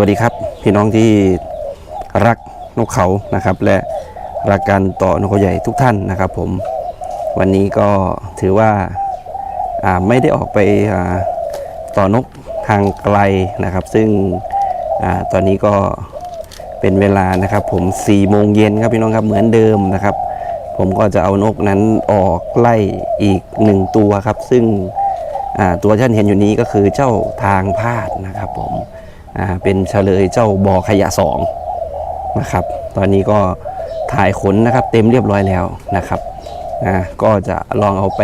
วัสดีครับ พี่น้องที่รักนกเขานะครับ และรักการต่อนกเขาใหญ่ทุกท่านนะครับ ผมวันนี้ก็ถือว่าาไม่ได้ออกไปต่อนกทางไกลนะครับ ซึ่งอตอนนี้ก็เป็นเวลานะครับ ผม4โมงเย็นครับพี่น้องครับเหมือนเดิมนะครับ ผมก็จะเอานกนั้นออกไล่อีกหนึ่งตัวครับ ซึ่งตัวท่านเห็นอยู่นี้ก็คือเจ้าทางพาดนะครับผม อ่าเป็นเฉลยเจ้าบอขยะสองนะครับ ตอนนี้ก็ถ่ายขนนะครับ เต็มเรียบร้อยแล้วนะครับอ่าก็จะลองเอาไป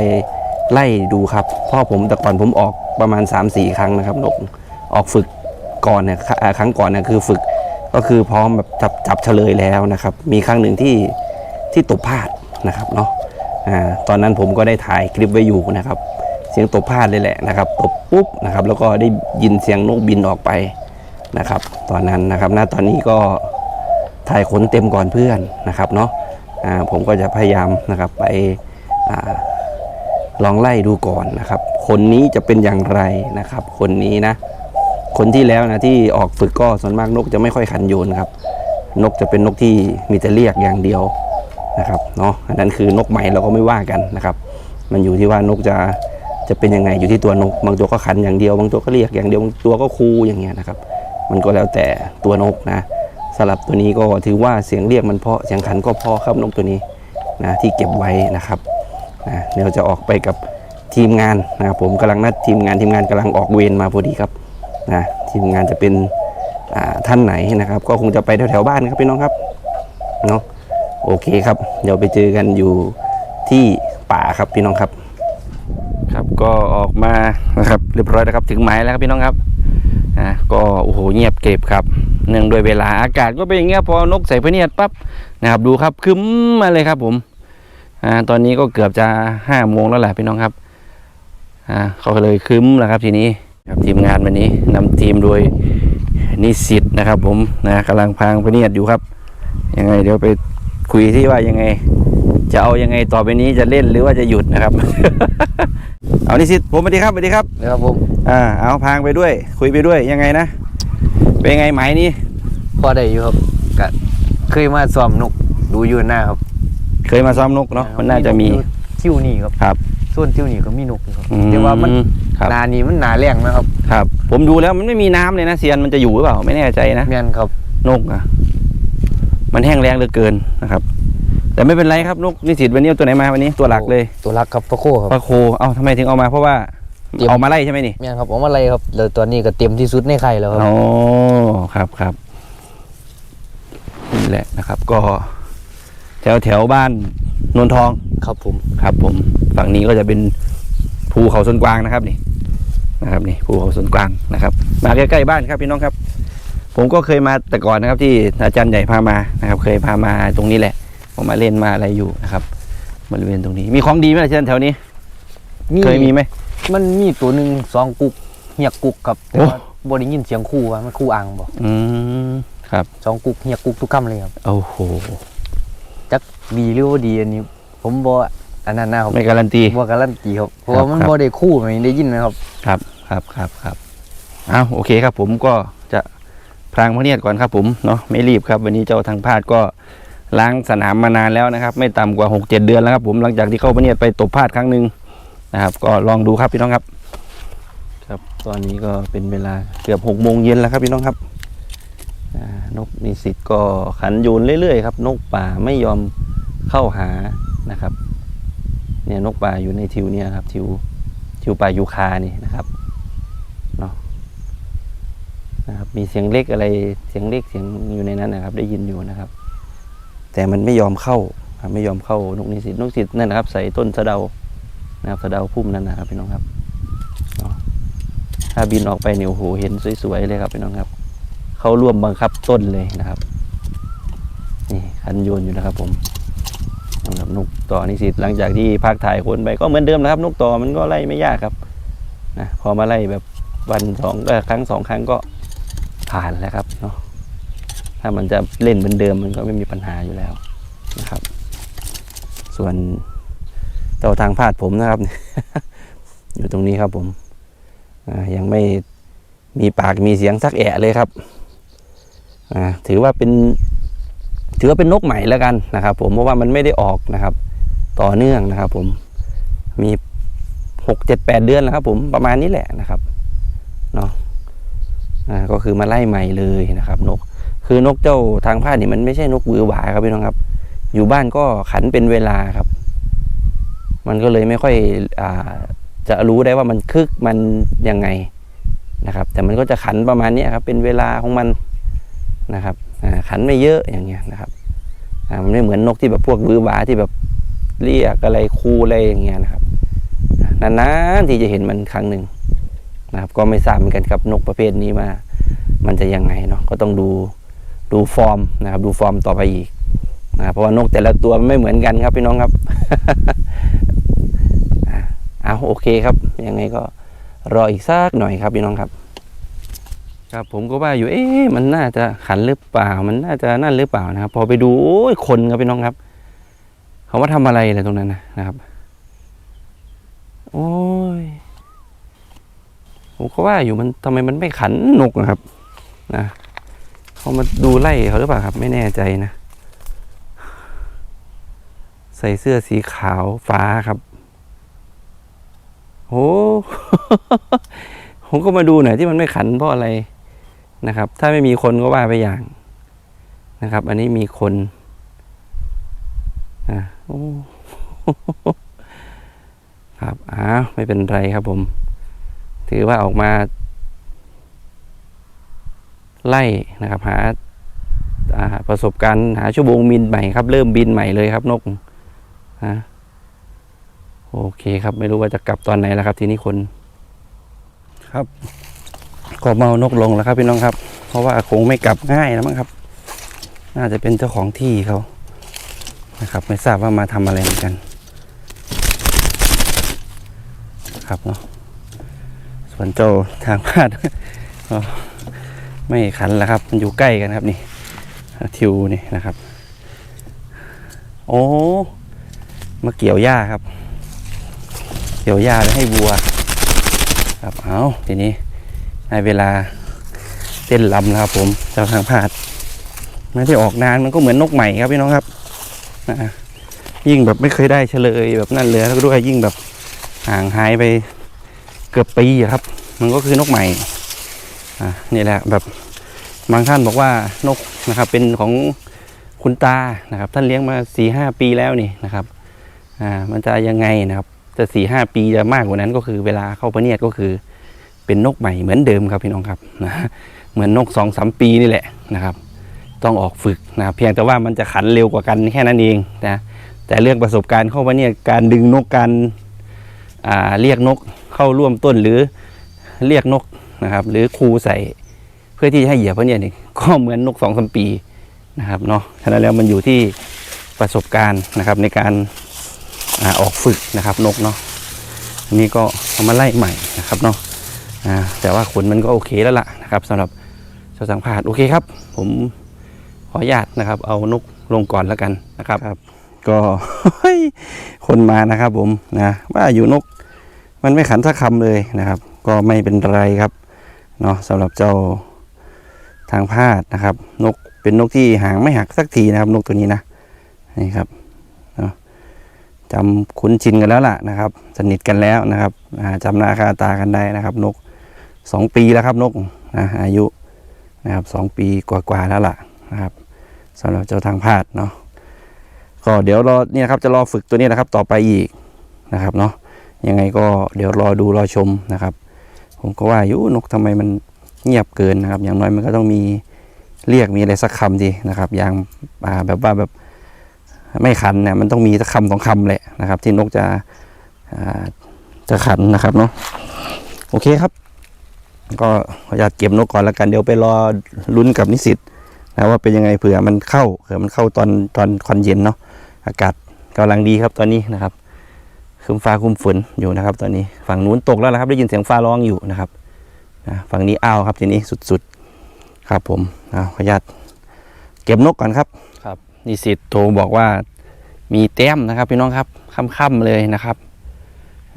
ไล่ดูครับพราะผมแต่ก่อนผมออกประมาณ 3-4 ครั้งนะครับนกออกฝึกก่อนเนี่ยครั้งก่อนเนี่ยคือฝึกก็คือพร้อมแบบจับจับเฉลยแล้วนะครับ มีครั้งหนึ่งที่ที่ตบพลาดนะครับเนาะอ่าตอนนั้นผมก็ได้ถ่ายคลิปไว้อยู่นะครับ เสียงตบพลาดเลยแหละนะครับตบปุ๊บนะครับ แล้วก็ได้ยินเสียงนกบินออกไป นะครับ ตอนนั้นนะครับณตอนนี้ก็ถ่ายขนเต็มก่อนเพื่อนนะครับเนาะผมก็จะพยายามนะครับไปอลองไล่ดูก่อนนะครับ คนนี้จะเป็นอย่างไรนะครับ คนนี้นะ คนที่แล้วนะที่ออกฝึกก็ส่วนมากนกจะไม่ค่อยขันโยนครับ นกจะเป็นนกที่มีแต่เรียกอย่างเดียวนะครับเนาะอันนั้นคือนกใหม่เราก็ไม่ว่ากันนะครับ มันอยู่ที่ว่านกจะจะเป็นยังไงอยู่ที่ตัวนก บางตัวก็ขันอย่างเดียว บางตัวก็เรียกอย่างเดียวบางตัวก็คูอย่างเงี้ยนะครับ มันก็แล้วแต่ตัวนกนะสำหรับตัวนี้ก็ถือว่าเสียงเรียกมันเพาะเสียงขันก็เพราะครับนกตัวนี้นะที่เก็บไว้นะครับนะเดี๋ยวจะออกไปกับทีมงานนะครับผมกำลังนัดทีมงานทีมงานกำลังออกเวรมาพอดีครับนะทีมงานจะเป็นท่านไหนนะครับ ก็คงจะไปแถวๆบ้านครับพี่น้องครับเนาะโอเคครับ เดี๋ยวไปเจอกันอยู่ที่ป่าครับพี่น้องครับ ครับก็ออกมานะครับเรียบร้อยแล้วครับถึงหมายแล้วครับพี่น้องครับ อ่าก็โอ้โหเงียบเก็บครับ เนื่องด้วยเวลาอากาศก็เป็นอย่างเงี้ยพอนกใส่พเนียดปั๊บนะครับดูครับคึ้มมาเลยครับผมอ่าตอนนี้ก็เกือบจะห้าโมงแล้วแหละพี่น้องครับอ่าเขาเลยคึ้มแล้วครับทีนี้ครับทีมงานวันนี้นำทีมโดยนิสิตนะครับ ผมนะกำลังพางพเนียดอยู่ครับยังไงเดี๋ยวไปคุยที่ว่ายังไง จะเอายังไงต่อไปนี้จะเล่นหรือว่าจะหยุดนะครับ เอานิสิตผมสวัสดีครับสวัสดีครับนะครับผมอ่าเอาพางไปด้วย คุยไปด้วยยังไงนะ เป็นไงหมายนี้พอได้อยู่ครับก็เคยมาซ้อมนกดูอยู่หน้าครับ เคยมาซ้อมนกเนาะมันน่าจะมีอยู่ทิวนี่ครับครับส่วนทิวนี่ก็มีนกอยู่ครับอืแต่ว่ามันครับนานี้มันหนาแรงนะครับครับ ผมดูแล้วมันไม่มีน้ำเลยนะเซียนมันจะอยู่หรือเปล่าไม่แน่ใจนะแม่นครับนกอะมันแห้งแรงเหลือเกินนะครับ แต่ไม่เป็นไรครับนกนิสิตวันนี้เอาตัวไหนมาวันนี้ตัวหลักเลยตัวรักครับพระโคครับปลาโคเอาทำไมถึงเอามาเพราะว่าเตรียมเอามาไล่ใช่ไหมนี่แม่นครับผมอะไรครับแล้วตอนนี้ก็เต็มที่สุดในไข่แล้วครับอ๋อครับครับนี่แหละนะครับ ก็ แถวแถวบ้านนนทองครับผมครับผม ฝั่งนี้ก็จะเป็นภูเขาสวนกวางนะครับนี่นะครับนี่ภูเขาสวนกวางนะครับ มาใกล้ๆบ้านครับพี่น้องครับ ผมก็เคยมาแต่ก่อนนะครับ ที่อาจารย์ใหญ่พามานะครับ เคยพามาตรงนี้แหละ ผมมาเล่นมาอะไรอยู่นะครับบริเวณตรงนี้ มีของดีไหมอาจารย์แถวนี้ เคยมีไหม มันมีตัวหนึ่งสองกุกเหียกกุกครับแต่โอ้ว่าบ่ได้ยินเสียงคู่ว่ามันคู่อ่างบ่อืมครับสองกุกเหียกกุกทุกคำเลยครับโอ้โหจักดีหรือว่าดีอันนี้ ผมบ่อันนั้นนะครับไม่การันตีบ่การันตีครับเพราะว่ามันครับบ่ได้คู่ไม่ได้ยินนะครับ ครับครับครับครับเอาโอเคครับ ผมก็จะพรางพระเนียดก่อนครับ ผมเนาะไม่รีบครับ วันนี้เจ้าทางพาดก็ ล้างสนามมานานแล้วนะครับ ไม่ต่ำกว่าหกเจ็ดเดือนแล้วครับ ผมหลังจากที่เข้าพระเนียดไปตบพลาดครั้งหนึ่งนะครับ ก็ลองดูครับพี่น้องครับ ครับตอนนี้ก็เป็นเวลาเกือบหกโมงเย็นแล้วครับพี่น้องครับนกมีสิทธิ์ก็ขันโยนเรื่อยๆครับนกป่าไม่ยอมเข้าหานะครับเนี่ยนกป่าอยู่ในทิวเนี่ยครับทิวทิวป่ายูคานี่นะครับเนาะนะครับมีเสียงเล็กอะไรเสียงเล็กเสียงอยู่ในนั้นนะครับ ได้ยินอยู่นะครับ แต่มันไม่ยอมเข้าครับไม่ยอมเข้านกนิสิตนกนิสิตนั่นนะครับ ใส่ต้นสะเดานะครับสะเดาพุ่มนั่นนะครับพี่น้องครับถ้าบินออกไปเนี่ยโอ้โหเห็นสวยๆเลยครับพี่น้องครับเขาร่วมบังคับต้นเลยนะครับนี่คันโยนอยู่นะครับผมสำหรับนกต่อนิสิตหลังจากที่พักถ่ายคนไปก็เหมือนเดิมนะครับ นกต่อมันก็ไล่ไม่ยากครับนะพอมาไล่แบบวันสองครั้งสองครั้งก็ผ่านแล้วครับเนาะ ถ้ามันจะเล่นเหมือนเดิมมันก็ไม่มีปัญหาอยู่แล้วนะครับ ส่วนเต่าทางพาดผมนะครับ อยู่ตรงนี้ครับผมยังไม่มีปากมีเสียงสักแอะเลยครับถือว่าเป็นถือว่าเป็นนกใหม่แล้วกันนะครับ ผมเพราะว่ามันไม่ได้ออกนะครับ ต่อเนื่องนะครับ ผมมีหกเจ็ดแปดเดือนแล้วครับ ผมประมาณนี้แหละนะครับเนาะก็คือมาไล่ใหม่เลยนะครับ นก คือนกเจ้าทางภาคนี่มันไม่ใช่นกหวือหวาครับพี่น้องครับ อยู่บ้านก็ขันเป็นเวลาครับ มันก็เลยไม่ค่อยอ่าจะรู้ได้ว่ามันคึกมันยังไงนะครับ แต่มันก็จะขันประมาณนี้ครับ เป็นเวลาของมันนะครับขันไม่เยอะอย่างเงี้ยนะครับมันไม่เหมือนนกที่แบบพวกวือหวาที่แบบเรียกอะไรคูอะไรอย่างเงี้ยนะครับนานๆที่จะเห็นมันครั้งหนึ่งนะครับ ก็ไม่ทราบเหมือนกันครับนกประเภทนี้มา มันจะยังไงเนาะก็ต้องดู ดูฟอร์มนะครับ ดูฟอร์มต่อไปอีกนะครับเพราะว่านกแต่ละตัวมันไม่เหมือนกันครับพี่น้องครับอะเอาโอเคครับ ยังไงก็รออีกสักหน่อยครับพี่น้องครับ ครับผมก็ว่าอยู่เอ๊ะมันน่าจะขันหรือเปล่า มันน่าจะนั่นหรือเปล่านะครับ พอไปดูโอ้ยคนครับพี่น้องครับเขาว่าทำอะไรเลยตรงนั้นนะนะครับ โอ้ยผมก็ว่าอยู่มันทำไมมันไม่ขันนกนะครับ นะ เขามาดูไล่เขาหรือเปล่าครับ ไม่แน่ใจนะ ใส่เสื้อสีขาวฟ้าครับโอ้ผมก็มาดูหน่อยที่มันไม่ขันเพราะอะไรนะครับ ถ้าไม่มีคนก็ว่าไปอย่างนะครับ อันนี้มีคนอะโอ้ครับอ้าวไม่เป็นไรครับผม ถือว่าออกมา ไล่นะครับหาอ่าประสบการณ์หาชั่วโมงบินใหม่ครับ เริ่มบินใหม่เลยครับนกฮะโอเคครับ ไม่รู้ว่าจะกลับตอนไหนแล้วครับ ทีนี้คนครับก็เมานกลงแล้วครับพี่น้องครับ เพราะว่าคงไม่กลับง่ายนะมั้งครับ น่าจะเป็นเจ้าของที่เขานะครับ ไม่ทราบว่ามาทำอะไรเหมือนกัน ครับเนาะส่วนเจ้าทางพาดก็ ไม่ขันแล้วครับ มันอยู่ใกล้กันครับนี่ทิวนี่นะครับ โอ้มาเกี่ยวหญ้าครับ เกี่ยวหญ้าแล้วให้วัว ครับเอาทีนี้ในเวลาเต้นลำแล้วครับ ผมเจ้าทางพาดไม่ได้ออกนานมันก็เหมือนนกใหม่ครับพี่น้องครับนะยิ่งแบบไม่เคยได้เฉลยแบบนั่นเลยแล้วก็ด้วยยิ่งแบบห่างหายไปเกือบปีครับ มันก็คือนกใหม่ อ่านี่แหละแบบบางท่านบอกว่านกนะครับ เป็นของคุณตานะครับ ท่านเลี้ยงมาสี่ห้าปีแล้วนี่นะครับอ่ามันจะยังไงนะครับจะสี่ห้าปีจะมากกว่านั้นก็คือเวลาเข้าพระเนียดก็คือ เป็นนกใหม่เหมือนเดิมครับพี่น้องครับนะเหมือนนกสองสามปีนี่แหละนะครับ ต้องออกฝึกนะครับเพียงแต่ว่ามันจะขันเร็วกว่ากันแค่นั้นเองนะแต่เรื่องประสบการณ์เข้าพระเนียดการดึงนกการอ่าเรียกนกเข้าร่วมต้นหรือเรียกนก นะครับ หรือครูใส่เพื่อที่จะให้เหยียบพระเนียดนี่ก็เหมือนนกสองสมปีนะครับเนาะฉะนั้นแล้วมันอยู่ที่ประสบการณ์นะครับในการอออกฝึกนะครับนกเนาะอันนี้ก็เอามาไล่ใหม่นะครับเนาะแต่ว่าขนมันก็โอเคแล้วล่ะนะครับสำหรับเจ้าสังพาดโอเคครับ ผมขออนุญาตนะครับ เอานกลงก่อนแล้วกันนะครับครับก็คนมานะครับผมนะว่าอยู่นกมันไม่ขันสักคำเลยนะครับ ก็ไม่เป็นไรครับ เนาะสำหรับเจ้าทางพาดนะครับ นกเป็นนกที่หางไม่หักสักทีนะครับ นกตัวนี้นะนี่ครับจำคุ้นชินกันแล้วล่ะนะครับ สนิทกันแล้วนะครับอ่าจำหน้าค่าตากันได้นะครับ นกสองปีแล้วครับนกนะอายุนะครับสองปีกว่าๆแล้วล่ะนะครับสำหรับเจ้าทางพาดเนาะก็เดี๋ยวรอเนี่ยครับจะรอฝึกตัวนี้นะครับต่อไปอีกนะครับเนาะยังไงก็เดี๋ยวรอดูรอชมนะครับ ผมก็ว่าอยู่นกทำไมมันเงียบเกินนะครับ อย่างน้อยมันก็ต้องมีเรียกมีอะไรสักคำดีนะครับ อย่างาแบบว่าแบบไม่ขันเนี่ยมันต้องมีสักคำสองคำแหละนะครับ ที่นกจะจะขันนะครับเนาะโอเคครับ ก็ขออนุญาตเก็บนกก่อนแล้วกันเดี๋ยวไปรอลุ้นกับนิสิตนะว่าเป็นยังไงเผื่อมันเข้าเผื่อมันเข้าตอนตอนควันเย็นเนาะอากาศกำลังดีครับตอนนี้นะครับ คืมฟ้าคุมฝนอยู่นะครับ ตอนนี้ฝั่งนู้นตกแล้วนะครับ ได้ยินเสียงฟ้าร้องอยู่นะครับนะฝั่งนี้อ้าวครับทีนี้สุดๆ ครับผมอ่าขออนุญาตเก็บนกก่อนครับครับนิสิตโทรบอกว่ามีแต้มนะครับพี่น้องครับค่ำๆเลยนะครับ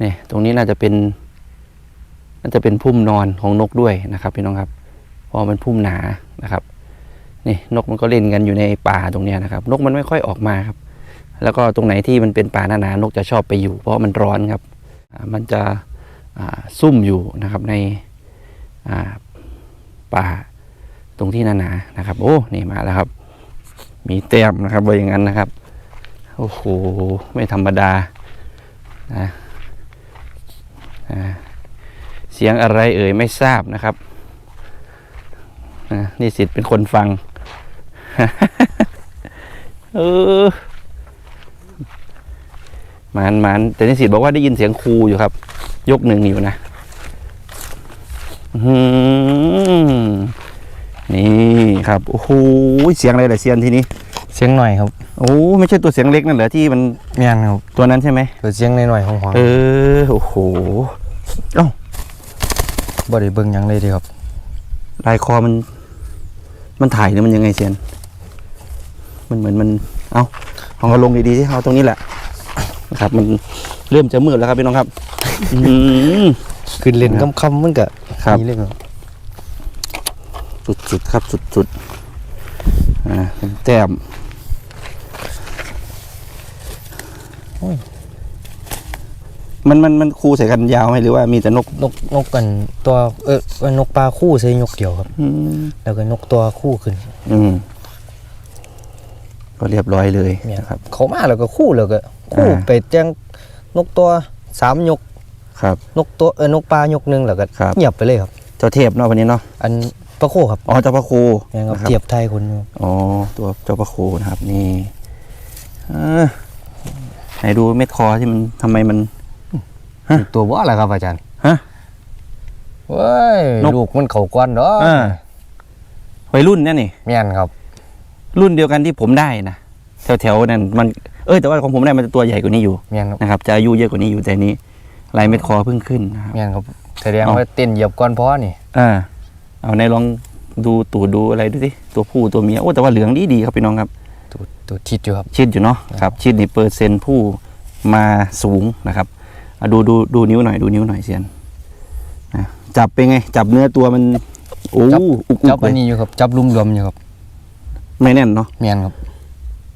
นี่ตรงนี้น่าจะเป็นน่าจะเป็นพุ่มนอนของนกด้วยนะครับพี่น้องครับเพราะมันพุ่มหนานะครับนี่นกมันก็เล่นกันอยู่ในป่าตรงนี้นะครับ นกมันไม่ค่อยออกมาครับ แล้วก็ตรงไหนที่มันเป็นป่าหนาๆนกจะชอบไปอยู่ เพราะมันร้อนครับ มันจะซุ่มอยู่นะครับในป่าตรงที่หนาๆนะครับ โอ้นี่มาแล้วครับ มีแต้มนะครับว่าอย่างนั้นนะครับโอ้โหไม่ธรรมดานะเสียงอะไรเอ่ยไม่ทราบนะครับนี่สิทธิ์เป็นคนฟัง เออ มันหมันแต่นิสิตบอกว่าได้ยินเสียงครูอยู่ครับ ยกหนึ่งอยู่นะอื้อหือนี่ครับโอ้โหเสียงอะไรเหรอเซียนทีนี้ เสียงหน่อยครับโอ้ไม่ใช่ตัวเสียงเล็กนั่นเหรอที่มันแม่นครับตัวนั้นใช่ไหมเปิดเสียงหน่อยๆของหอมเออโอ้โหเอ้าบ่ได้เบิ่งหยังเลยเดีครับลายคอมัน มันถ่ายหรือมันยังไงเซียน มันเหมือนมัน เอาเอาเอาลงดีๆที่เอาตรงนี้แหละ นะครับ มันเริ่มจะมืดแล้วครับพี่น้องครับอืม ขึ้นเล่นค่ำๆมันก็ครับ นี่เลยครับสุดๆครับสุดๆอ่าเป็นแต้มมันมันมันคูใส่กันยาวไหมหรือว่ามีแต่นกนกนกกันตัวเออเอ่อนกปลาคู่ใส่นกเดียวครับ อืมแล้วก็นกตัวคู่ขึ้นอืมก็เรียบร้อยเลยเนี่ยนะครับ เขามาแล้วก็คู่แล้วก็ คู่อ่าไปแจ้งนกตัวสามยกครับ นกตัวเออนกปลายกหนึงแล้วก็ครับเงียบไปเลยครับ เจ้าเทพเนาะวันนี้เนาะอันปลาโคครับอ๋อเจ้าพระครูเนี่ยครับนะครับเทียบไทยคนอยู่อ๋อตัวเจ้าพระครูนะครับนี่เออไหนดูเม็ดคอที่มันทำไมมันฮะตัวบ่อะไรครับอาจารย์ฮะเว้ยนกลูกมันเขาก้อนดอกอ่าวัยรุ่นเนี่ยนี่แม่นครับ รุ่นเดียวกันที่ผมได้นะ แถวๆนั้นมันเออแต่ว่าของผมได้มันจะตัวใหญ่กว่านี้อยู่แม่นครับนะครับจะอายุเยอะกว่านี้อยู่แต่นี้ลายเม็ดคอเพิ่งขึ้นนะครับแม่นครับแสดงเอา ว่าเต้นเหยียบก้อนเพอนี่อ่าเอาในลองดูตูดดูอะไรดูสิตัวผู้ตัวเมียโอ้แต่ว่าเหลืองดีดีๆครับพี่น้องครับ ตัวตัวทิศอยู่ครับ ชิดอยู่เนาะครับชิดนี่เปอร์เซ็นต์ผู้มาสูงนะครับอะดูดูดูนิ้วหน่อยดูนิ้วหน่อยเซียนนะจับเป็นไง จับเนื้อตัวมันโอ้จับอุกจับๆเลอันยนี้อยู่ครับ จับลุ่มรวมอยู่ครับไม่แน่นเนาะแม่นครับ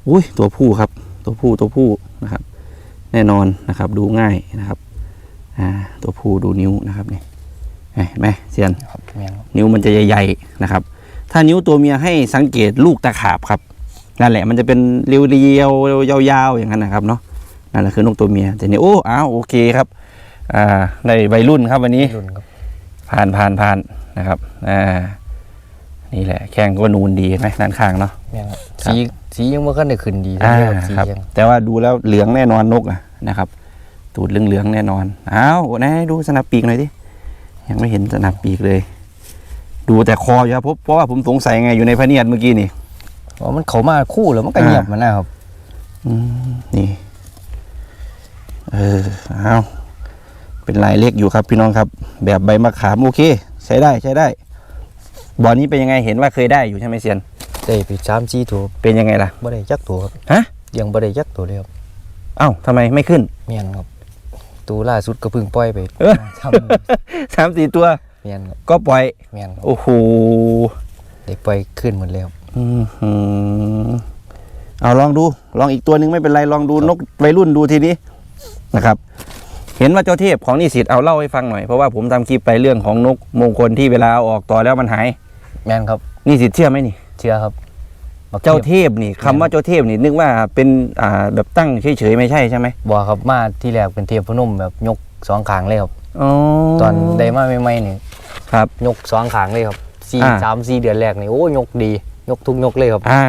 อุ้ยตัวผู้ครับ ตัวผู้ตัวผู้นะครับ แน่นอนนะครับ ดูง่ายนะครับ อ่า ตัวผู้ดูนิ้วนะครับนี่เห็นไหมเซียนครับแม่นครับนิ้วมันจะใหญ่ๆนะครับ ถ้านิ้วตัวเมียให้สังเกตลูกตะขาบครับนั่นแหละมันจะเป็นเรียวๆยาวๆอย่างนั้นนะครับเนาะนั่นแหละคือนกตัวเมียแต่นี่โอ้อ้าวโอเคครับอ่าในวัยรุ่นครับวันนี้รุ่นครับผ่านผ่านผ่านนะครับอ่า นี่แหละ แข้งก็นูนดีเห็นไหมด้านข้างเนาะ แม่นครับครับ สีสียังบ่คันได้ขึ้นดีอ่าเท่าไหร่ครับสีครับ ยังแต่ว่าดูแล้วเหลืองแน่นอนนกอะนะครับ ตูดเหลืองๆแน่นอนอ้าวไหนดูสนับปีกหน่อยดิยังไม่เห็นสนับปีกเลย ดูแต่คออยู่ครับเพราะเพราะว่าผมสงสัยไงอยู่ในพะเนียดเมื่อกี้นี่ว่ามันเขามาคู่แล้วมันก็อ่า เงียบมานะครับ อืมนี่ เออเอาเป็นลายเล็กอยู่ครับพี่น้องครับ แบบใบมะขามโอเค ใช้ได้ใช้ได้ บ่อนี้เป็นยังไงเห็นว่าเคยได้อยู่ใช่ไหมเซียนได้ไป3 4ตัวเป็นยังไงล่ะบ่ได้จักตัวครับฮะยังบ่ได้จักตัวเลยครับเอ้าทำไมไม่ขึ้นแม่นครับ ตัวล่าสุดก็เพิ่งปล่อยไปเออทสามสี่ตัวำแม่นครับก็ปล่อยแม่นครับโอ้โหได้ปล่อยขึ้นหมดแล้วอื้อหือเอาลองดูลองอีกตัวหนึ่งไม่เป็นไรลองดูนกวัยรุ่นดูทีนี้นะครับ เห็นว่าเจ้าเทพของนิสิตเอาเล่าให้ฟังหน่อย เพราะว่าผมทำคลิปไปเรื่องของนกมงคลที่เวลาเอาออกต่อแล้วมันหาย แม่นครับนิสิตเชื่อไหมนี่ เชื่อครับบักเจ้าทียบเทพนี่คำว่าเจ้าเทพนี่นึกว่าเป็นอ่าแบบตั้งเฉยๆไม่ใช่ใช่ไหมบ่ครับมาที่แรกเป็นเทพพนมแบบยกสองขางเลยครับอ๋อตอนได้มาใหม่ๆนี่ครับ ยกสองขางเลยครับสี่อ่าสามสี่เดือนแรกนี่โอ้ยกดี ยกทุกยกเลยครับอ่า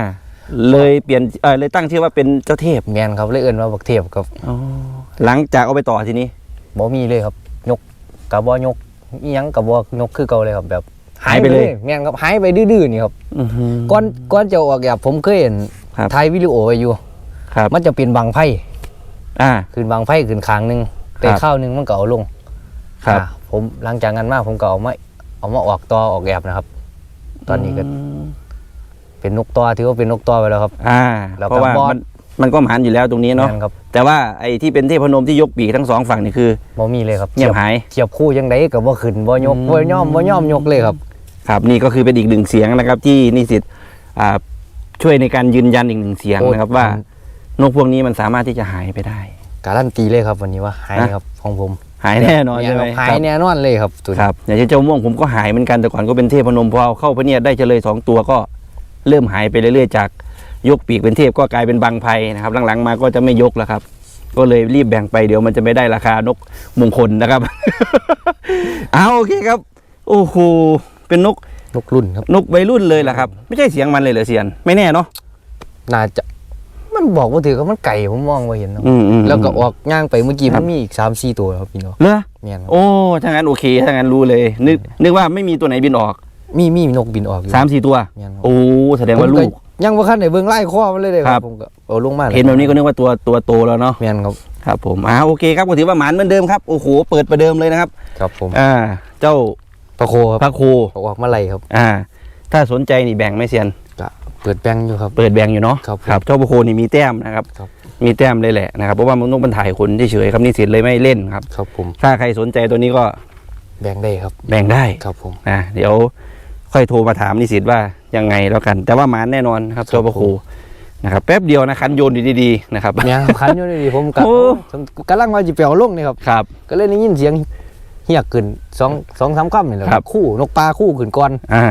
เลยเปลี่ยนเออเลยตั้งชื่อว่าเป็นเจ้าเทพแมนครับเลยเอิ้นว่าบักเทพครับอ๋อหลังจากเอาไปต่อทีนี้ บ่มีเลยครับ ยกกับบ่ยกอีหยังกับบ่ยกคือเก่าเลยครับ แบบหายไปเลยแม่นครับหายไปดื้อๆนี่ครับอื้อหือก่อนก่อนจะออกแบบผมเคยเห็นครับถ่ายวิดีโอไว้อยู่ครับ มันจะเป็นบางไพ่อ่าขึ้นบางไพ่ขึ้นคางหนึงแต่ครับข้าวหนึงมันก็เอาลง ครับอ่าผมหลังจากนั้นมาผมก็เอามาเอามาออกต่อออกแอบนะครับ ตอนนี้ก็มเป็นนกต่อถือว่าเป็นนกต่อไปแล้วครับ อ่าแล้วเพราะว่ากับบอสมัน มันก็หมานอยู่แล้วตรงนี้เนาะแม่นครับแต่ว่าไอ้ที่เป็นเทพนมที่ยกปีกทั้งสองฝั่งนี่คือ บ่มีเลยครับเงียบหาย เทียบคู่ยังไดก็บ่ขึ้นบ่ยกอืมบ่ย่อมบ่ย่อมยกเลยครับ ครับนี่ก็คือเป็นอีกหนึ่งเสียงนะครับ ที่นิสิตอ่าช่วยในการยืนยันอีกหนึ่งเสียงโอ้นะครับว่านกพวกนี้มันสามารถที่จะหายไปได้ การันตีเลยครับวันนี้ว่าหายนะ ครับของผมหายแน่นอนใช่ไหมหายแน่นอนเลยครับตัวนี้ ครับอย่างเช่นเจ้าม่วงผมก็หายเหมือนกันแต่ก่อนก็เป็นเทพนมพอเอาเข้าไปเนี่ยได้เฉลยสองตัวก็เริ่มหายไปเรื่อยๆจาก ยกปีกเป็นเทพก็กลายเป็นบางไพนะครับ หลังๆมาก็จะไม่ยกแล้วครับ ก็เลยรีบแบ่งไปเดี๋ยวมันจะไม่ได้ราคานกมงคลนะครับ เอาโอเคครับ โอ้โหเป็นนกนกรุ่นครับนกวัยรุ่นเลยเหรอครับ ไม่ใช่เสียงมันเลยเหรอเสียน ไม่แน่เนาะน่าจะมันบอกว่าถือก็มันไก่ผมมองว่าเห็นเนาะอืมอืม แล้วก็ออกย่างไปเมื่อกี้ครัมับนมีอีกสามสี่ตัวครับพี่น้องเหรอ เมียนครับ โอ้ถ้างั้นโอเคถ้างั้นรู้เลย นึกนึกว่าไม่มีตัวไหนบินออก มีมีนกบินออกอยู่สามสี่ตัวเมียนครับโอ้แสดงว่าผมลูกยังว่าขั้นไหนเบื้องไล่ข้อมันเลยเลยคครัรับ บผมก็เอาลงมาลยเห็นแบบนี้ก็นึกว่าตัวตัวโตแล้วเนาะเมียนครับครับผมอ่าโอเคครับก็ถือว่าหมานเหมือนเดิมครับโอ้โหเปิดประเดิมเลยนะครับ ครับผมอ่า เจ้าพระโคครับพระโคเอาออกมาไล่ครับอ่า ถ้าสนใจนี่แบ่งไหม่เซียน ก็เปิดแป้งอยู่ครับ เปิดแบ่งอยู่เนาะครับผมครับเจ้าพระโคนี่มีแต้มนะครับ ครับ มีแต้มเลยแหละนะครับเพราะว่ามันต้องบรรถ่ายคนเฉยๆครับนี่สิทธิ์เลยไม่เล่นครับ ครับผมถ้าใครสนใจตัวนี้ก็แบ่งได้ครับแบ่งได้ ครับผม นะเดี๋ยว ค่อยโทรมาถามนิสิตว่ายังไงแล้วกัน แต่ว่าหมานแน่นอนครับครับเจ้าพระโคนะครับแป๊บเดียวนะคันโยนอยู่ดีๆนะครับเมียนครับขันอยู่ดีๆผมก็โอ้ผมกำลังว่าจะเปียวลงนี่ครับครับ ก็เลยได้ยินเสียงเฮียกขึ้นสองสองสามคำนี่แหละครับคู่นกปลาคู่ขึ้นก่อนอ่า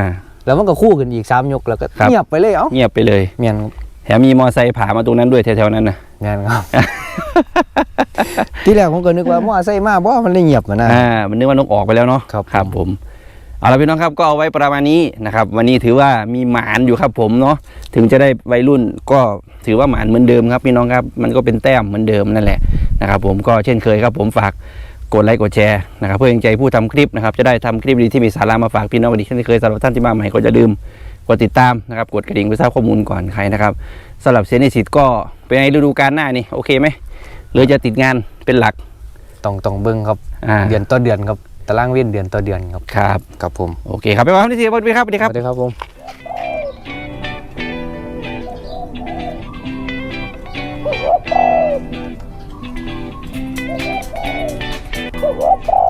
แล้วมันก็คู่ขึ้นอีกสามยกแล้วก็ครับเงียบไปเลยเอ้าเงียบไปเลยเมียนครับแถมมีมอไซค์ผ่ามาตรงนั้นด้วยแถวๆนั้นนะเมียนครับที่แรกผมก็นึกว่ามอไซค์มาบ่มันเลยเงียบมานะอ่ามันนึกว่านกออกไปแล้วเนาะครับครับผม เอาละพี่น้องครับก็เอาไว้ประมาณนี้นะครับ วันนี้ถือว่ามีหมานอยู่ครับผมเนาะถึงจะได้วัยรุ่นก็ถือว่าหมานเหมือนเดิมครับพี่น้องครับมันก็เป็นแต้มเหมือนเดิมนั่นแหละนะครับ ผมก็เช่นเคยครับผมฝากกดไลค์กดแชร์นะครับเพื่อยังใจผู้ทำคลิปนะครับจะได้ทำคลิปดีที่มีสาระมาฝากพี่น้องวันนี้เช่นเคยสำหรับท่านที่มาใหม่ก็จะลืมกดติดตามนะครับกดกระดิ่งเพื่อทราบข้อมูลก่อนใครนะครับสำหรับเซนิสิตก็เป็นในฤดูกาลหน้านี่โอเคไหมหรือจะติดงานเป็นหลักต้องต้องเบิ่งครับอ่าเดือนต่อเดือนครับ ตารางเว้นเดือนต่อเดือนครับครับ ครับผมโอเคครับไปว่าที่ทีสวัสดีครับสวัสดีครับสวัสดีครับผม Woo!